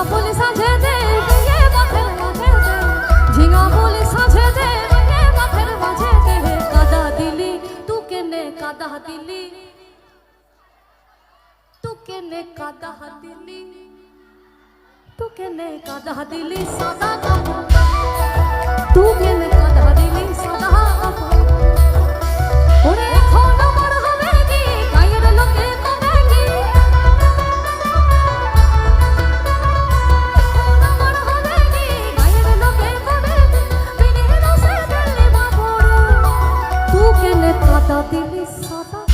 ঝিঙা ফুল দে বিয়ে মাঝে দে। ঝিঙা ফুল সাজে দে বিয়ে মাঝে দে। কাদা দিলি তু কেনে কাদা দিলি। তু কেনে কাদা দিলি। তু কেনে কাদা দিলি, সাদা কাপড়। তু কেনে কাদা দিলি, সাদা কাপড়। ওরে এখন দিলি সাদা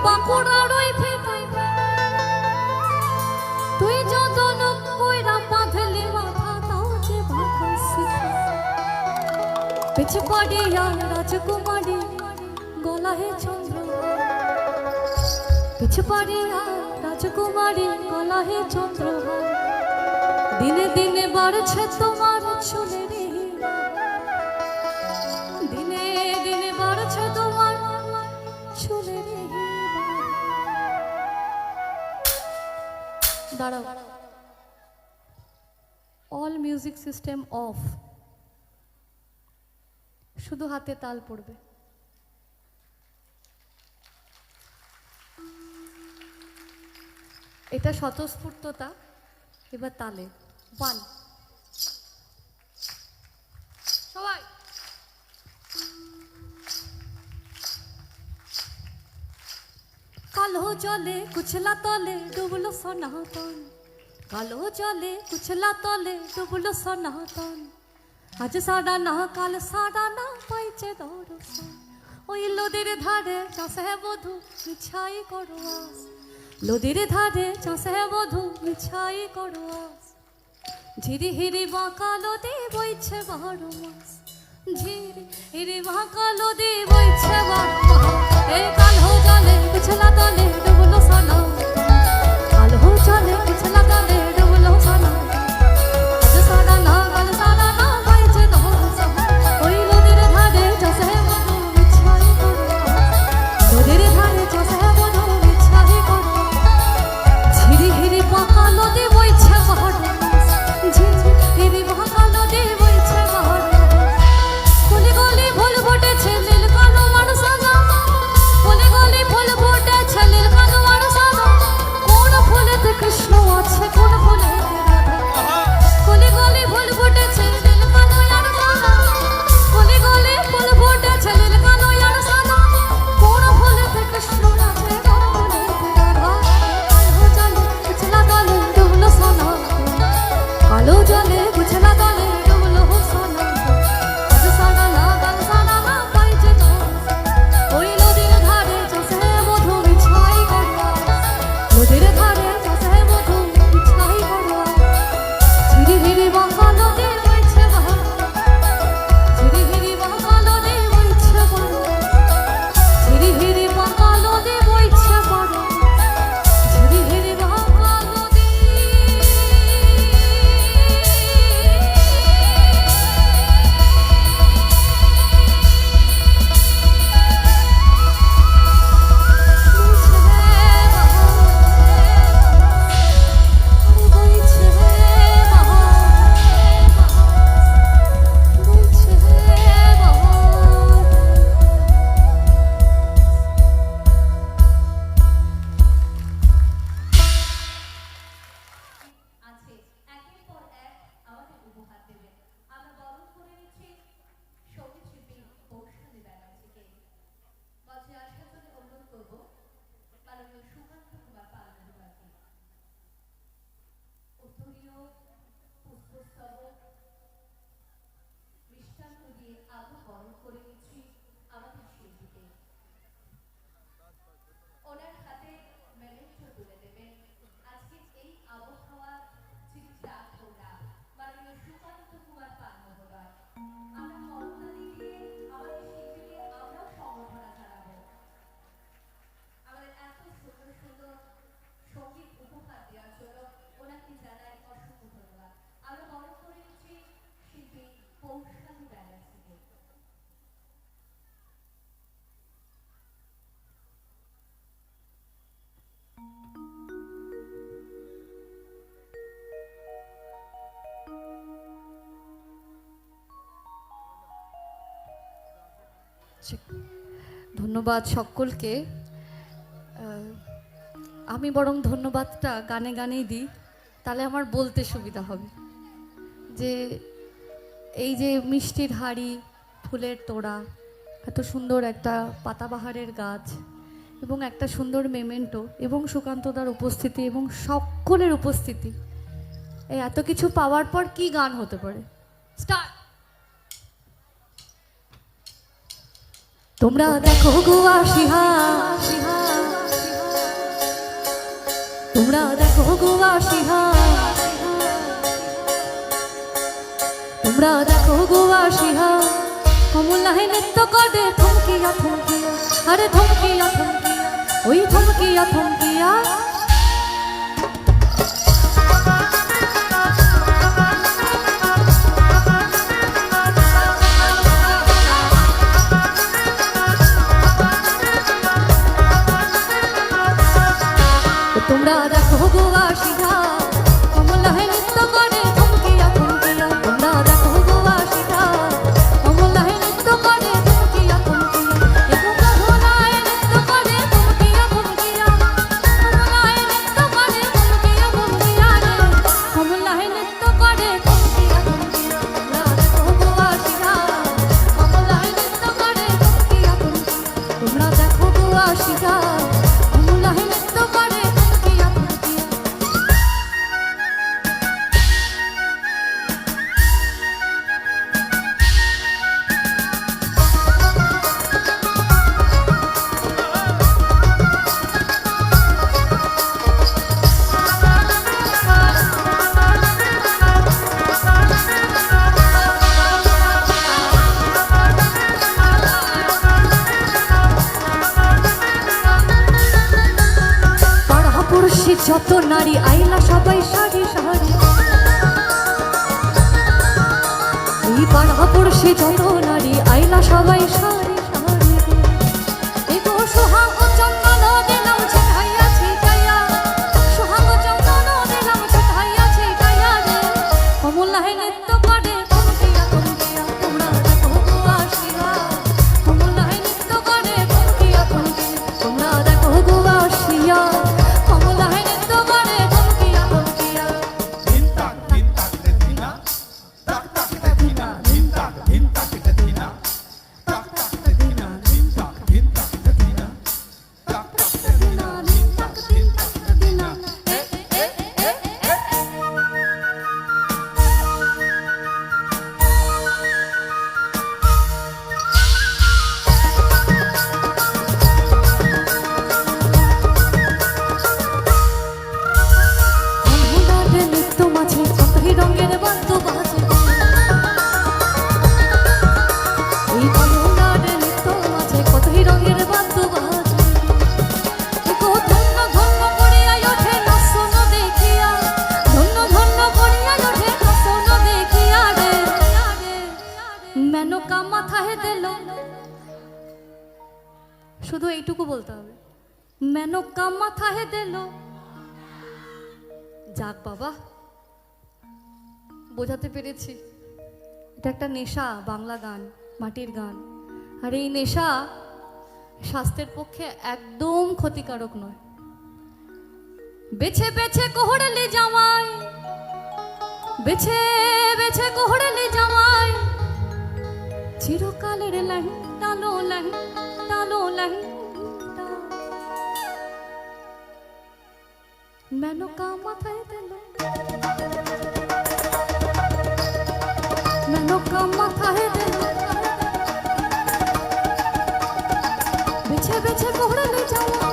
ওই বাঁকুড়ার তুই যত লোক কইরা বাঁধলি মাথা তাও যে বাঁকা পিছ পাড়িয়া রাজকুমারী গলা হে চন্দ্র রাজকুমারী গলা হে চন্দ্র দিনে দিনে বাড়ছে তোমার চুলের। দিনে দিনে বাড়ছে তোমার চুলের দাঁড়াও। অল মিউজিক সিস্টেম অফ শুধু হাতে তাল পড়বে। এটা স্বতঃস্ফূর্ততা এবার তালে। ওয়ান জলে কুচলা তলে ডুবলো সনাতন কালো জলে কুচলা তলে ডুবলো সনাতন আজ সাডা না কাল সাডা না পাইছে দর্শন ওই লোদের ধারে চাষে বধু মিছাই করোয়াস লোদের ধারে চাষে বধু মিছাই করোয়াস ঝিরি হিরি বাঁকা লোদে বইছে বারো মাস ঝিরি হিরি বাঁকা লোদে বইছে বারো মাস কালো জলে পিছলা তলে ডুবলো সানা কালো জলে পিছলা ধন্যবাদ সকলকে। আমি বরং ধন্যবাদটা গানে গানেই দিই, তাহলে আমার বলতে সুবিধা হবে। যে এই যে মিষ্টির হাড়ি, ফুলের তোড়া, এত সুন্দর একটা পাতাবাহারের গাছ এবং একটা সুন্দর মেমেন্টো এবং সুকান্তদার উপস্থিতি এবং সকলের উপস্থিতি, এই এত কিছু পাওয়ার পর কি গান হতে পারে? স্টার্ট! তোমরা দেখো গোয়া সিহা তোমরা দেখো গোয়া সিহা তোমরা দেখো গোয়া সিহা কমলাহে নৃত্য করে থমকিয়া থমকিয়া। আরে থমকিয়া থমকিয়া, ওই থমকিয়া থমকিয়া। যত নারী আইলা সবাই সারি সারি এই পাড়া পড়ছে যত নারী আইলা সবাই সারি এইটুকু বলতে হবে। মেনকা মাথায় দিল। যাক বাবা, বোঝাতে পেরেছি। এটা একটা নেশা, বাংলা গান, মাটির গান। আর এই নেশা স্বাস্থ্যের পক্ষে একদম ক্ষতিকারক নয়। বেছে বেছে কোহড়ালি জামাই, বেছে বেছে কোহড়ালি জামাই। চিরকালের লাহি টালো লাহি টালো লাহি মেনকা মাথায় দিল। মেনকা মাথায় দিল। বেছে বেছে কোহড়ালে যাওয়া।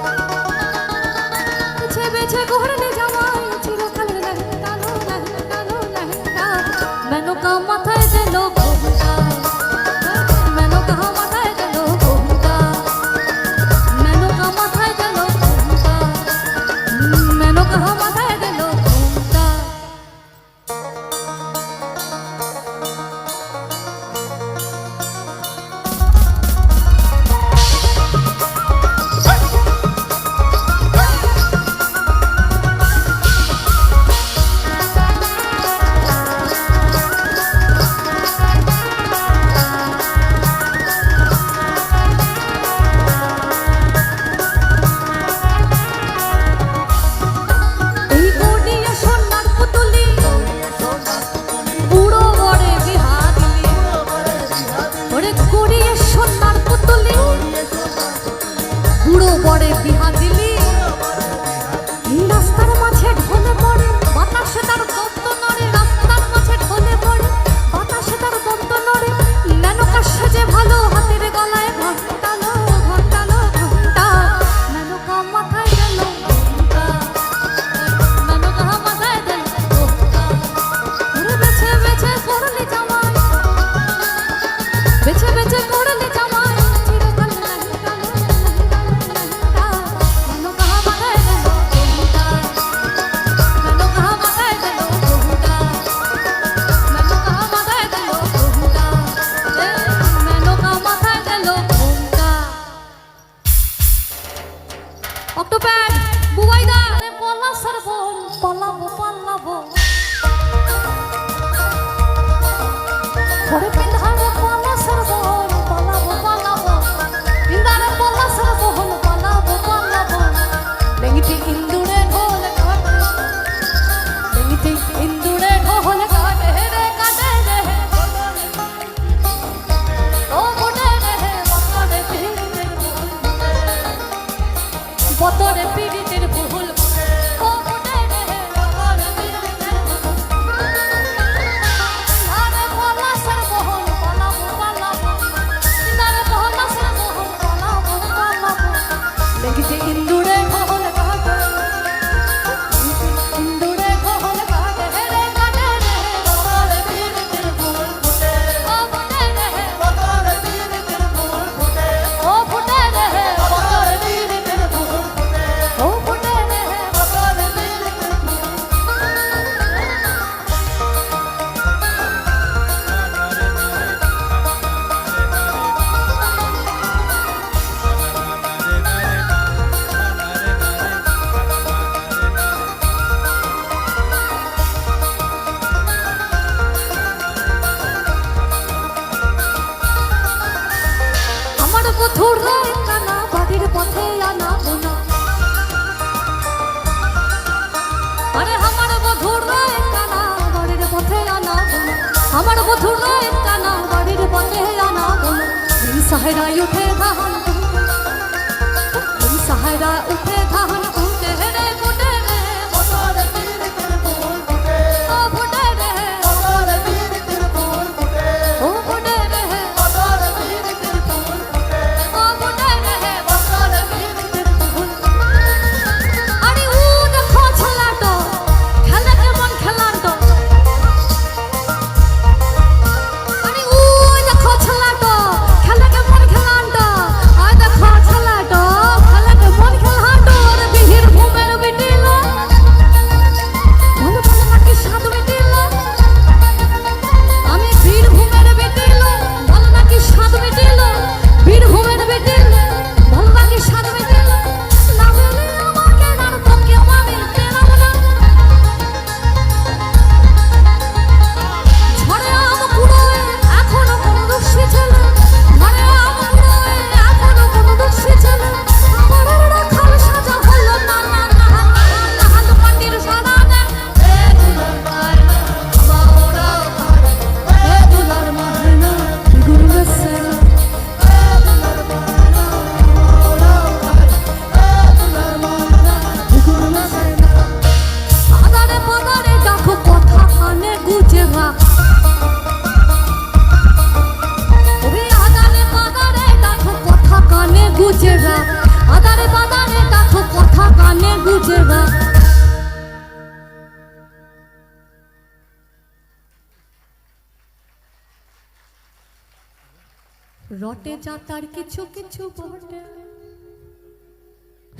রটে যা তার কিছু কিছু বটে।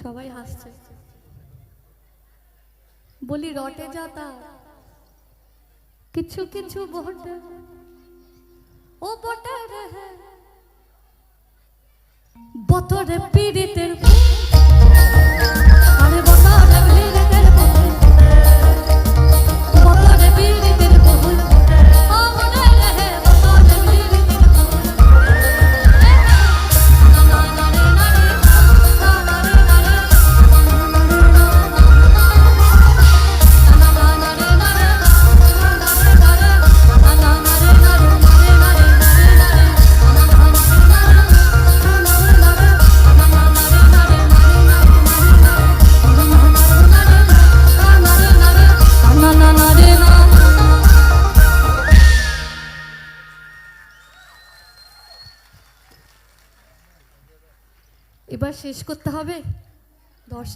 সবাই হাসছে। বলি, রটে যা তার কিছু কিছু বটে। ও বটে রে বতরে পীড়িতের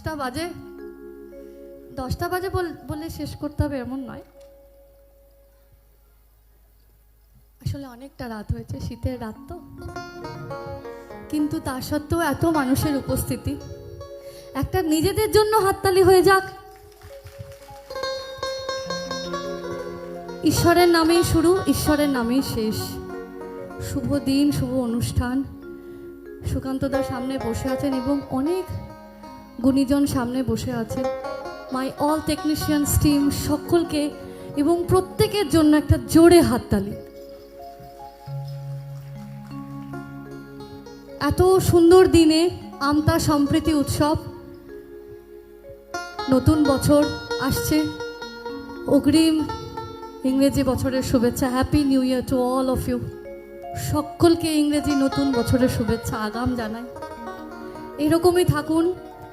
দশটা বাজে? দশটা বাজে বল- শেষ করতে হবে, এমন নয়। আসলে অনেকটা রাত হয়েছে, শীতের রাত তো। কিন্তু তা সত্ত্বেও এত মানুষের উপস্থিতি। একটা নিজেদের জন্য হাততালি হয়ে যাক। ঈশ্বরের নামেই শুরু, ঈশ্বরের নামেই শেষ। শুভ দিন, শুভ অনুষ্ঠান। সুকান্তদার সামনে বসে আছেন এবং অনেক গুণীজন সামনে বসে আছেন মাই অল টেকনিশিয়ানস টিম সকলকে এবং প্রত্যেকের জন্য একটা জোরে হাততালি। এত সুন্দর দিনে আমতা সম্প্রীতি উৎসব। নতুন বছর আসছে। অগ্রিম ইংরেজি বছরের শুভেচ্ছা। Happy new year to all of you সকলকে ইংরেজি নতুন বছরের শুভেচ্ছা। আগাম জানাই। এরকমই থাকুন।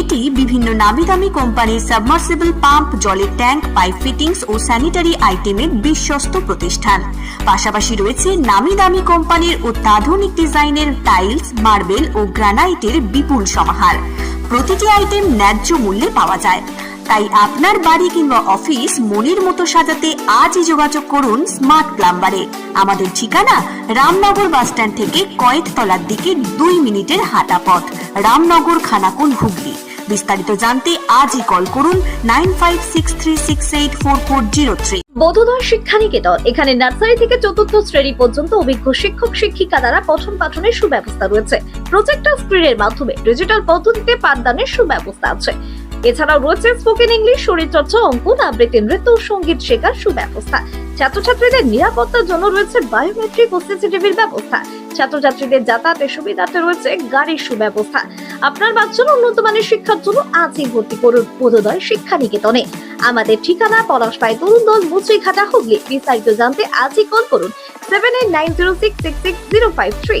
এটি বিভিন্ন নামি দামি কোম্পানির সাবমার্সিবল পাম্প, জলের ট্যাঙ্ক, পাইপ ফিটিংস ও স্যানিটারি আইটেমের বিশ্বস্ত প্রতিষ্ঠান। পাশাপাশি রয়েছে নামি দামি কোম্পানির অত্যাধুনিক ডিজাইনের টাইলস, মার্বেল ও গ্রানাইটের বিপুল সমাহার। প্রতিটি আইটেম ন্যায্য মূল্যে পাওয়া যায়। তাই আপনার বাড়ি কিংবা অফিস মনের মতো সাজাতে আজই যোগাযোগ করুন স্মার্ট প্লাম্বারে। আমাদের ঠিকানা রামনগর বাসস্ট্যান্ড থেকে কয়েকতলার দিকে দুই মিনিটের হাঁটা পথ রামনগর, খানাকুল, হুগলি। বিস্তারিত জানতে আজই কল করুন eight four four zero three. Bodhodoy Shikshaniketan, এখানে নার্সারি থেকে চতুর্থ শ্রেণি পর্যন্ত অভিজ্ঞ শিক্ষক, শিক্ষিকা দ্বারা পঠন পাঠনের সুব্যবস্থা রয়েছে। প্রজেক্টর স্ক্রিনের মাধ্যমে ডিজিটাল পদ্ধতিতে পাঠদানের সুব্যবস্থা আছে। এছাড়াও রয়েছে স্পোকেন ইংলিশ শরীরচর্চা অঙ্কন আবৃত্তি নৃত্য সংগীত শেখার সুব্যবস্থা। ছাত্রছাত্রীদের নিরাপত্তার জন্য রয়েছে বায়োমেট্রিক ও সিসিটিভির ব্যবস্থা। ছাত্রছাত্রীদের যাতায়াতের সুবিধাতে রয়েছে গাড়ির সুব্যবস্থা। আপনার বাচ্চার উন্নত মানের শিক্ষার জন্য আজই ভর্তি করুন বোধোদয় শিক্ষা নিকেতনে আমাদের ঠিকানা পলাশপাই তরুণ দল মুচড়িঘাটা হুগলি। বিস্তারিত জানতে আজই কল করুন seven eight nine zero six six six zero five three